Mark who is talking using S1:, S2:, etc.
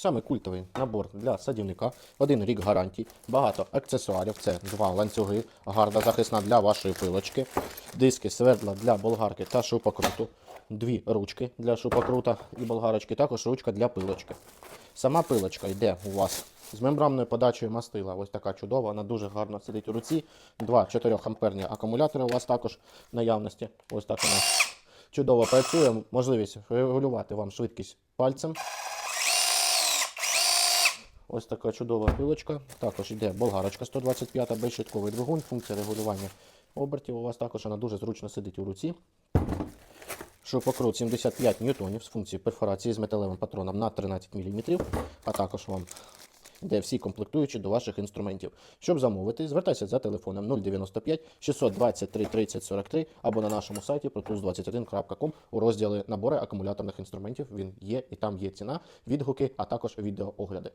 S1: Саме культовий набор для садівника, один рік гарантій, багато аксесуарів. Це два ланцюги, гарда захисна для вашої пилочки, диски, свердла для болгарки та шупокруту, дві ручки для шупокрута і болгарочки, також ручка для пилочки. Сама пилочка йде у вас з мембранною подачею мастила. Ось така чудова, вона дуже гарно сидить у руці. Два 4 амперні акумулятори у вас також наявності. Ось так вона чудово працює. Можливість регулювати вам швидкість пальцем. Ось така чудова пилочка. Також йде болгарочка 125 безщитковий двигун, функція регулювання обертів. У вас також вона дуже зручно сидить у руці. Шурпокрут 75 ньютонів з функцією перфорації з металевим патроном на 13 мм, а також вам йде всі комплектуючі до ваших інструментів. Щоб замовити, звертайся за телефоном 095 623 30 43 або на нашому сайті protus21.com у розділі набори акумуляторних інструментів. Він є і там є ціна, відгуки, а також відеоогляди.